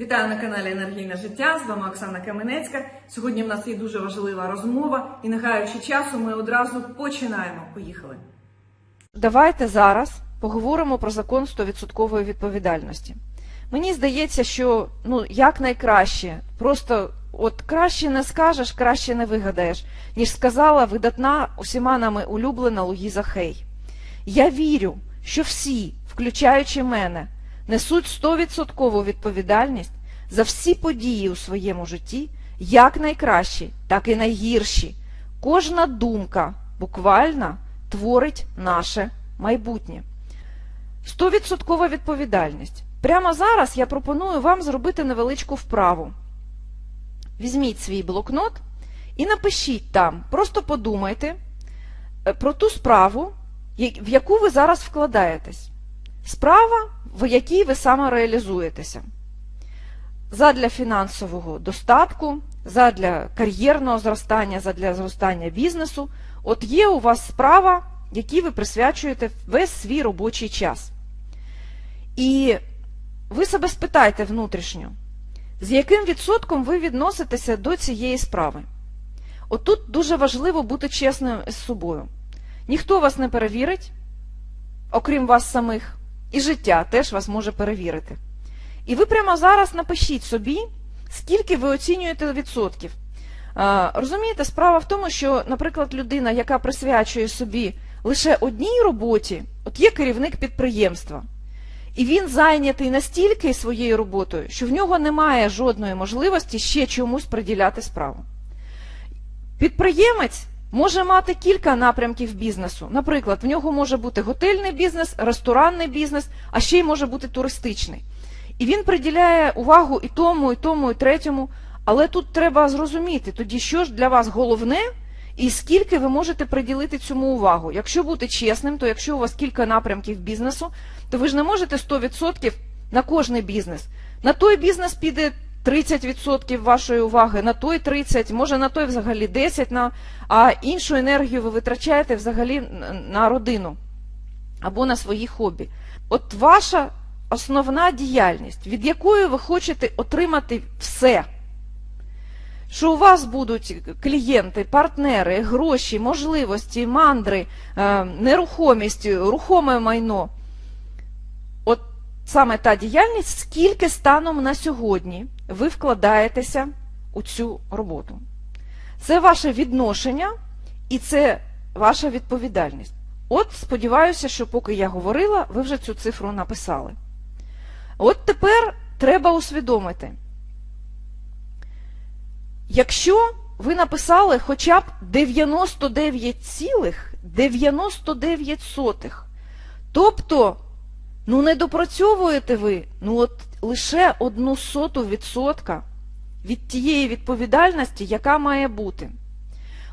Вітаю на каналі Енергійне життя. З вами Оксана Каменецька. Сьогодні в нас є дуже важлива розмова, і не гаючи часу, ми одразу починаємо. Поїхали. Давайте зараз поговоримо про закон 100% відповідальності. Мені здається, що ну як найкраще, просто от краще не скажеш, краще не вигадаєш, ніж сказала видатна усіма нами улюблена Луїза Хей. Я вірю, що всі, включаючи мене, несуть 100% відповідальність за всі події у своєму житті, як найкращі, так і найгірші. Кожна думка буквально творить наше майбутнє. 100% відповідальність. Прямо зараз я пропоную вам зробити невеличку вправу. Візьміть свій блокнот і напишіть там, просто подумайте е, про ту справу, в яку ви зараз вкладаєтесь. Справа, в якій ви саме реалізуєтеся. Задля фінансового достатку, задля кар'єрного зростання, задля зростання бізнесу. От є у вас справа, якій ви присвячуєте весь свій робочий час. І ви себе спитайте внутрішньо, з яким відсотком ви відноситеся до цієї справи. Отут дуже важливо бути чесним з собою. Ніхто вас не перевірить, окрім вас самих, і життя теж вас може перевірити. І ви прямо зараз напишіть собі, скільки ви оцінюєте відсотків. Розумієте, справа в тому, що, наприклад, людина, яка присвячує собі лише одній роботі, от є керівник підприємства, і він зайнятий настільки своєю роботою, що в нього немає жодної можливості ще чомусь приділяти справу. Підприємець може мати кілька напрямків бізнесу. Наприклад, в нього може бути готельний бізнес, ресторанний бізнес, а ще й може бути туристичний. І він приділяє увагу і тому, і тому, і третьому. Але тут треба зрозуміти, тоді що ж для вас головне, і скільки ви можете приділити цьому увагу. Якщо бути чесним, то якщо у вас кілька напрямків бізнесу, то ви ж не можете 100% на кожний бізнес. На той бізнес піде 30% вашої уваги, на той 30%, може на той взагалі 10%, на, а іншу енергію ви витрачаєте взагалі на родину або на свої хобі. От ваша основна діяльність, від якої ви хочете отримати все. Що у вас будуть клієнти, партнери, гроші, можливості, мандри, е, нерухомість, рухоме майно. От саме та діяльність, скільки станом на сьогодні ви вкладаєтеся у цю роботу. Це ваше відношення і це ваша відповідальність. От сподіваюся, що поки я говорила, ви вже цю цифру написали. От тепер треба усвідомити. Якщо ви написали хоча б 99,99, тобто, ну не допрацьовуєте ви ну от лише одну соту відсотка від тієї відповідальності, яка має бути.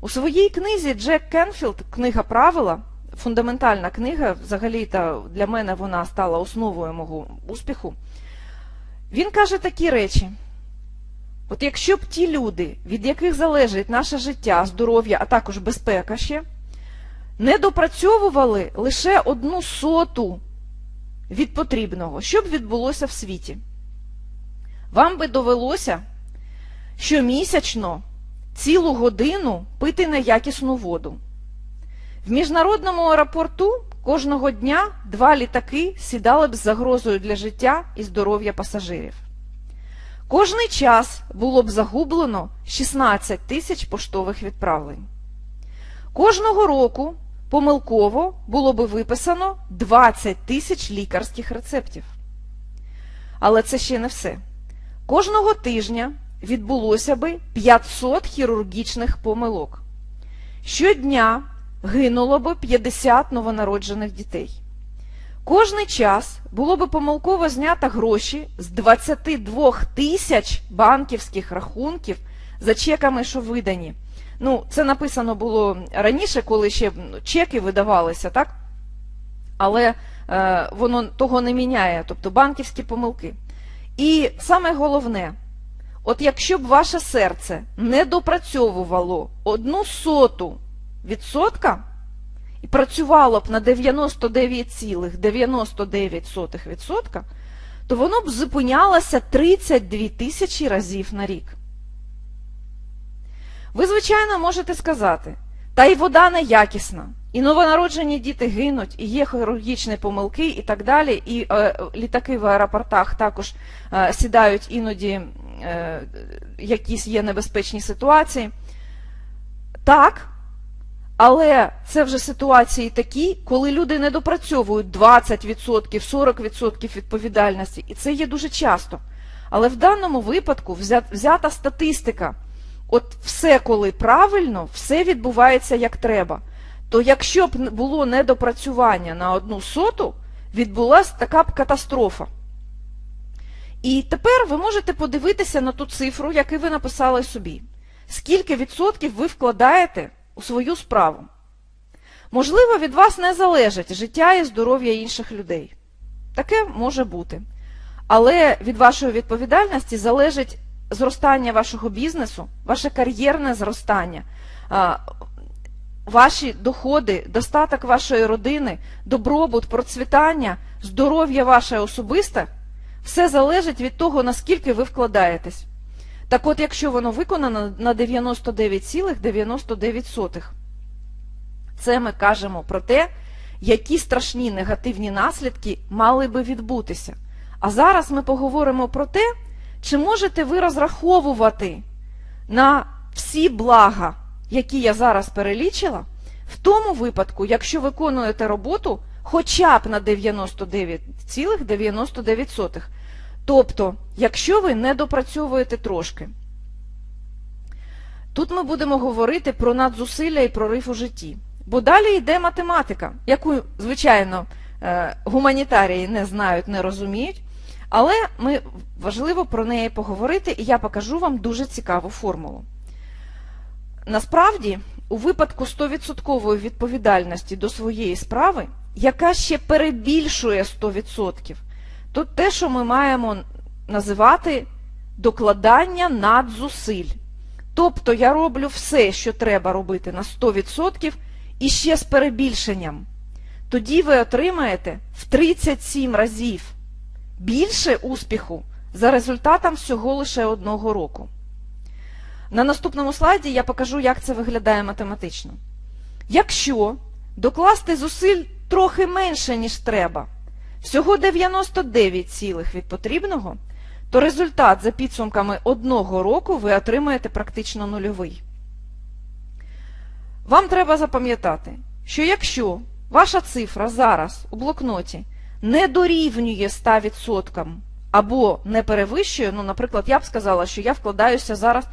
У своїй книзі Джек Кенфілд, книга правила, фундаментальна книга, взагалі та для мене вона стала основою мого успіху. Він каже такі речі. От якщо б ті люди, від яких залежить наше життя, здоров'я, а також безпека ще, не допрацьовували лише одну соту від потрібного, що б відбулося в світі? Вам би довелося щомісячно цілу годину пити неякісну воду. В міжнародному аеропорту кожного дня два літаки сідали б з загрозою для життя і здоров'я пасажирів. Кожний час було б загублено 16 тисяч поштових відправлень. Кожного року помилково було б виписано 20 тисяч лікарських рецептів. Але це ще не все. Кожного тижня відбулося би 500 хірургічних помилок. Щодня гинуло би 50 новонароджених дітей. Кожний час було би помилково знято гроші з 22 тисяч банківських рахунків за чеками, що видані. Ну, це написано було раніше, коли ще чеки видавалися, так? Але е, воно того не міняє, тобто банківські помилки. І саме головне, от якщо б ваше серце не допрацьовувало одну соту відсотка, і працювало б на 99,99%, то воно б зупинялося 32 тисячі разів на рік. Ви, звичайно, можете сказати, та й вода неякісна, і новонароджені діти гинуть, і є хірургічні помилки, і так далі, і е, літаки в аеропортах також е, сідають іноді е, якісь є небезпечні ситуації. Так, але це вже ситуації такі, коли люди не допрацьовують 20%, 40% відповідальності, і це є дуже часто. Але в даному випадку взя- взята статистика. От все, коли правильно, все відбувається як треба. То якщо б було недопрацювання на одну соту, відбулася така б катастрофа. І тепер ви можете подивитися на ту цифру, яку ви написали собі. Скільки відсотків ви вкладаєте у свою справу? Можливо, від вас не залежить життя і здоров'я інших людей. Таке може бути. Але від вашої відповідальності залежить зростання вашого бізнесу, ваше кар'єрне зростання, ваші доходи, достаток вашої родини, добробут, процвітання, здоров'я ваше особисте, все залежить від того, наскільки ви вкладаєтесь. Так от, якщо воно виконано на 99,99%, це ми кажемо про те, які страшні негативні наслідки мали би відбутися. А зараз ми поговоримо про те, чи можете ви розраховувати на всі блага, які я зараз перелічила, в тому випадку, якщо виконуєте роботу хоча б на 99,99%. Тобто, якщо ви не допрацьовуєте трошки. Тут ми будемо говорити про надзусилля і прорив у житті. Бо далі йде математика, яку, звичайно, е, гуманітарії не знають, не розуміють. Але ми важливо про неї поговорити, і я покажу вам дуже цікаву формулу. Насправді, у випадку 100% відповідальності до своєї справи, яка ще перебільшує 100%, то те, що ми маємо називати докладання надзусиль. Тобто я роблю все, що треба робити на 100% і ще з перебільшенням. Тоді ви отримаєте в 37 разів більше успіху за результатом всього лише одного року. На наступному слайді я покажу, як це виглядає математично. Якщо докласти зусиль трохи менше, ніж треба, всього 99 цілих від потрібного, то результат за підсумками одного року ви отримаєте практично нульовий. Вам треба запам'ятати, що якщо ваша цифра зараз у блокноті не дорівнює 100% або не перевищує, ну, наприклад, я б сказала, що я вкладаюся зараз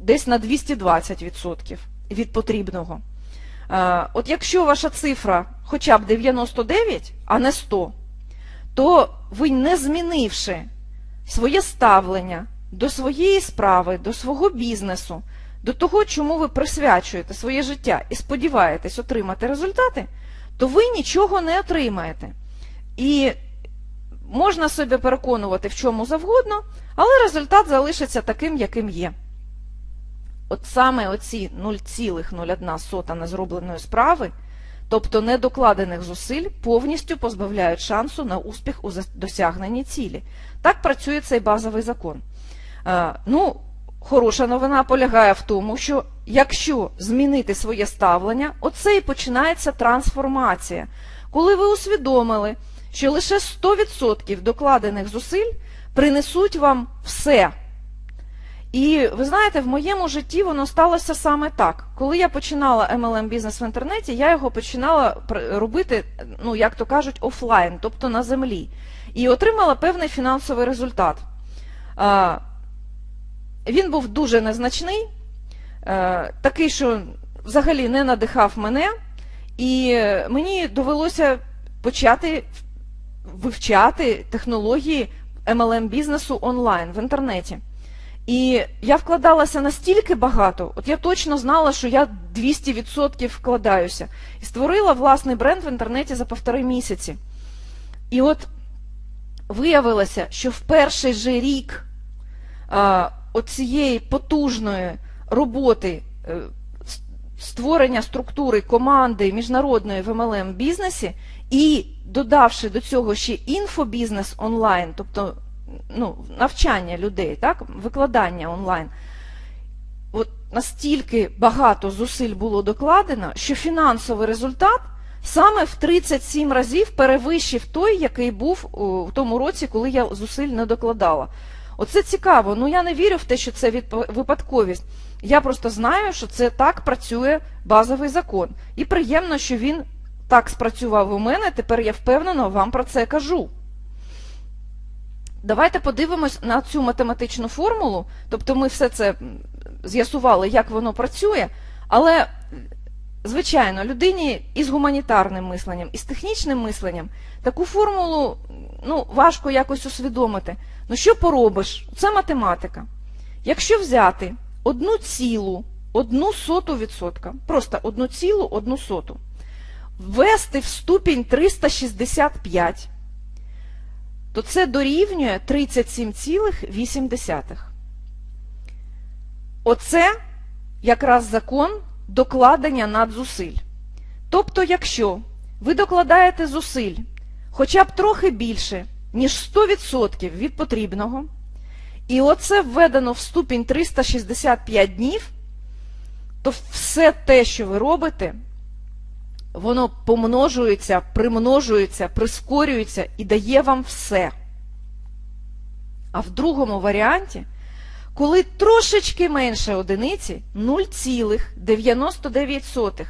десь на 220% від потрібного. Е, От якщо ваша цифра хоча б 99, а не 100, то ви, не змінивши своє ставлення до своєї справи, до свого бізнесу, до того, чому ви присвячуєте своє життя і сподіваєтесь отримати результати, то ви нічого не отримаєте. І можна себе переконувати в чому завгодно, але результат залишиться таким, яким є. От саме оці 0,01 незробленої справи, тобто недокладених зусиль, повністю позбавляють шансу на успіх у досягненні цілі. Так працює цей базовий закон. Е, ну, хороша новина полягає в тому, що якщо змінити своє ставлення, оце і починається трансформація. Коли ви усвідомили, що лише 100% докладених зусиль принесуть вам все. І ви знаєте, в моєму житті воно сталося саме так. Коли я починала MLM бізнес в інтернеті, я його починала робити, ну як то кажуть, офлайн, тобто на землі, і отримала певний фінансовий результат. Він був дуже незначний, такий, що взагалі не надихав мене, і мені довелося почати вивчати технології MLM бізнесу онлайн в інтернеті. І я вкладалася настільки багато, от я точно знала, що я 200% вкладаюся. І створила власний бренд в інтернеті за півтори місяці. І от виявилося, що в перший же рік а, оцієї потужної роботи, створення структури команди міжнародної в MLM бізнесі і додавши до цього ще інфобізнес онлайн, тобто ну, навчання людей, так, викладання онлайн, от настільки багато зусиль було докладено, що фінансовий результат саме в 37 разів перевищив той, який був у тому році, коли я зусиль не докладала. Оце цікаво. Ну я не вірю в те, що це випадковість. Я просто знаю, що це так працює базовий закон. І приємно, що він так спрацював у мене. Тепер я впевнено вам про це кажу. Давайте подивимось на цю математичну формулу. Тобто ми все це з'ясували, як воно працює, але, звичайно, людині із гуманітарним мисленням, із технічним мисленням таку формулу ну, важко якось усвідомити. Ну що поробиш? Це математика. Якщо взяти одну цілу, одну соту відсотка, просто одну цілу, одну соту, ввести в ступінь 365, то це дорівнює 37,8. Оце якраз закон докладення надзусиль. Тобто, якщо ви докладаєте зусиль хоча б трохи більше, ніж 100% від потрібного, і оце введено в ступінь 365 днів, то все те, що ви робите, воно помножується, примножується, прискорюється і дає вам все. А в другому варіанті, коли трошечки менше одиниці 0,99,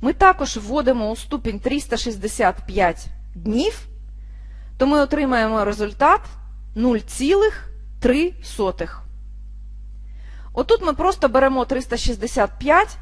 ми також вводимо у ступінь 365 днів, то ми отримаємо результат 0,3. Отут ми просто беремо 365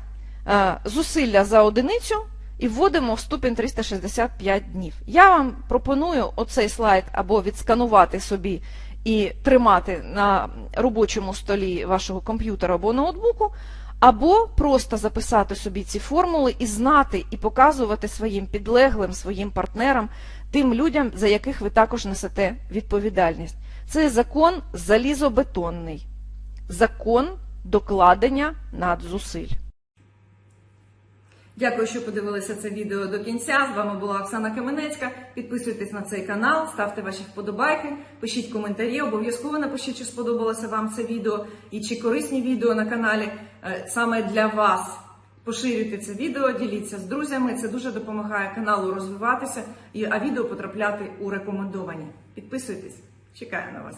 е, зусилля за одиницю і вводимо в ступінь 365 днів. Я вам пропоную оцей слайд або відсканувати собі і тримати на робочому столі вашого комп'ютера або ноутбуку, або просто записати собі ці формули і знати, і показувати своїм підлеглим, своїм партнерам, тим людям, за яких ви також несете відповідальність. Це закон залізобетонний, закон докладення надзусиль. Дякую, що подивилися це відео до кінця. З вами була Оксана Каменецька. Підписуйтесь на цей канал, ставте ваші вподобайки, пишіть коментарі. Обов'язково напишіть, чи сподобалося вам це відео і чи корисні відео на каналі е, саме для вас. Поширюйте це відео, діліться з друзями. Це дуже допомагає каналу розвиватися, а відео потрапляти у рекомендовані. Підписуйтесь, чекаю на вас.